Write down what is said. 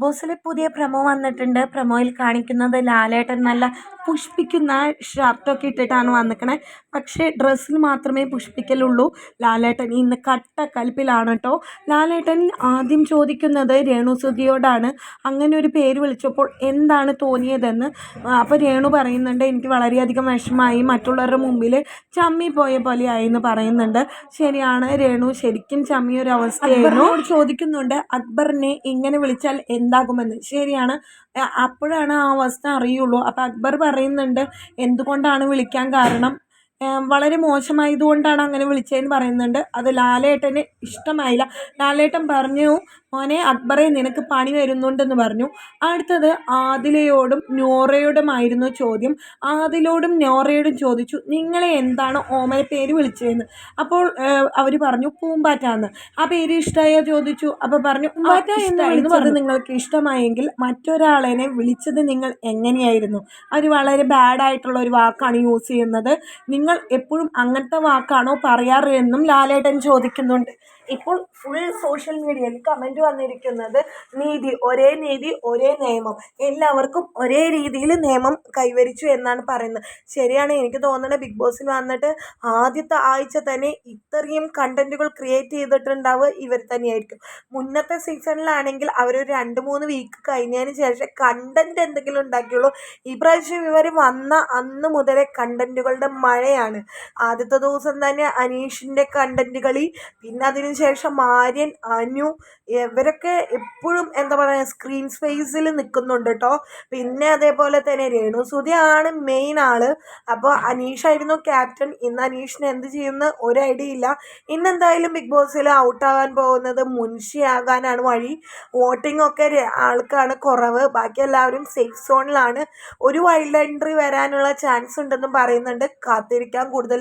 ബോസിലെ പുതിയ പ്രമോ വന്നിട്ടുണ്ട്. പ്രമോയിൽ കാണിക്കുന്നത് ലാലേട്ടൻ നല്ല പുഷ്പിക്കുന്ന ഷർട്ടൊക്കെ ഇട്ടിട്ടാണ് വന്നിക്കണേ. പക്ഷേ ഡ്രസ്സിൽ മാത്രമേ പുഷ്പിക്കലുള്ളൂ. ലാലേട്ടൻ ഇന്ന് കട്ട കൽപ്പിലാണ് കേട്ടോ. ലാലേട്ടൻ ആദ്യം ചോദിക്കുന്നത് രേണു സുധിയോടാണ്. അങ്ങനെ ഒരു പേര് വിളിച്ചപ്പോൾ എന്താണ് തോന്നിയതെന്ന്. അപ്പോൾ രേണു പറയുന്നുണ്ട് എനിക്ക് വളരെയധികം വിഷമമായി. മറ്റുള്ളവരുടെ മുമ്പിൽ ചമ്മി പോയ പോലെയായി എന്ന് പറയുന്നുണ്ട്. ശരിയാണ് രേണു ശരിക്കും ചമ്മിയ ഒരു അവസ്ഥയായിരുന്നു. ചോദിക്കുന്നുണ്ട് അക്ബറിനെ ഇങ്ങനെ വിളിച്ചാൽ എന്താകുമെന്ന്. ശരിയാണ് അപ്പോഴാണ് ആ അവസ്ഥ അറിയുള്ളൂ. അപ്പോൾ അക്ബർ പറയുന്നുണ്ട്. എന്തുകൊണ്ടാണ് വിളിക്കാൻ കാരണം? വളരെ മോശമായതുകൊണ്ടാണ് അങ്ങനെ വിളിച്ചതെന്ന് പറയുന്നുണ്ട്. അത് ലാലേട്ടന് ഇഷ്ടമായില്ല. ലാലേട്ടൻ പറഞ്ഞു മോനെ അക്ബറെ നിനക്ക് പണി വരുന്നുണ്ടെന്ന് പറഞ്ഞു. അടുത്തത് ആദിലയോടും നോറയോടുമായിരുന്നു ചോദ്യം. ആദിലോടും നോറയോടും ചോദിച്ചു നിങ്ങളെ എന്താണ് ഓമനെ പേര് വിളിച്ചതെന്ന്? അപ്പോൾ അവർ പറഞ്ഞു പൂമ്പാറ്റാന്ന്. ആ പേര് ഇഷ്ടമായോ ചോദിച്ചു. അപ്പോൾ പറഞ്ഞു പൂമ്പാറ്റ എന്ന് വിളിച്ചത്. നിങ്ങൾക്ക് ഇഷ്ടമായെങ്കിൽ മറ്റൊരാളെ വിളിച്ചത് നിങ്ങൾ എങ്ങനെയായിരുന്നു? അവർ വളരെ ബാഡായിട്ടുള്ള ഒരു വാക്കാണ് യൂസ് ചെയ്യുന്നത്. നിങ്ങൾ എപ്പോഴും അങ്ങനത്തെ വാക്കാണോ പറയാറ് എന്നും ലാലേട്ടൻ ചോദിക്കുന്നുണ്ട്. ഇപ്പോൾ ഫുൾ സോഷ്യൽ മീഡിയയിൽ കമന്റ് വന്നിരിക്കുന്നത് നീതി ഒരേ നീതി ഒരേ നിയമം. എല്ലാവർക്കും ഒരേ രീതിയിൽ നിയമം കൈവരിച്ചു എന്നാണ് പറയുന്നത്. ശരിയാണ് എനിക്ക് തോന്നുന്നത് ബിഗ് ബോസിൽ വന്നിട്ട് ആദ്യത്തെ ആഴ്ച തന്നെ ഇത്രയും കണ്ടന്റുകൾ ക്രിയേറ്റ് ചെയ്തിട്ടുണ്ടാവുക ഇവർ തന്നെയായിരിക്കും. മുന്നത്തെ സീസണിലാണെങ്കിൽ അവരൊരു രണ്ട് മൂന്ന് വീക്ക് കഴിഞ്ഞതിന് ശേഷം കണ്ടന്റ് എന്തെങ്കിലും ഉണ്ടാക്കിയുള്ളൂ. ഈ പ്രാവശ്യം ഇവർ വന്ന അന്ന് മുതലേ കണ്ടന്റുകളുടെ മഴയാണ്. ആദ്യത്തെ ദിവസം തന്നെ അനീഷിന്റെ കണ്ടന്റുകളിൽ കളി പിന്നെ അതിനുശേഷം ആര്യൻ അനു ഇവരൊക്കെ എപ്പോഴും എന്താ പറയുക സ്ക്രീൻ സ്പേസിൽ നിൽക്കുന്നുണ്ട് കേട്ടോ പിന്നെ അതേപോലെ തന്നെ രേണു സുധയാണ് മെയിൻ ആൾ. അപ്പോൾ അനീഷായിരുന്നു ക്യാപ്റ്റൻ ഇന്ന് അനീഷിന് എന്ത് ചെയ്യുന്നു ഒരു ഐഡിയ ഇല്ല. ഇന്ന് എന്തായാലും ബിഗ് ബോസിൽ ഔട്ടാകാൻ പോകുന്നത് മുൻഷിയാകാനാണ് വഴി. വോട്ടിംഗ് ഒക്കെ ആൾക്കാണ് കുറവ്. ബാക്കി എല്ലാവരും സേഫ് സോണിലാണ് ഒരു വൈൽഡ് എൻട്രി വരാനുള്ള ചാൻസ് ഉണ്ടെന്നും പറയുന്നുണ്ട്. കാത്തിരിക്കാൻ കൂടുതൽ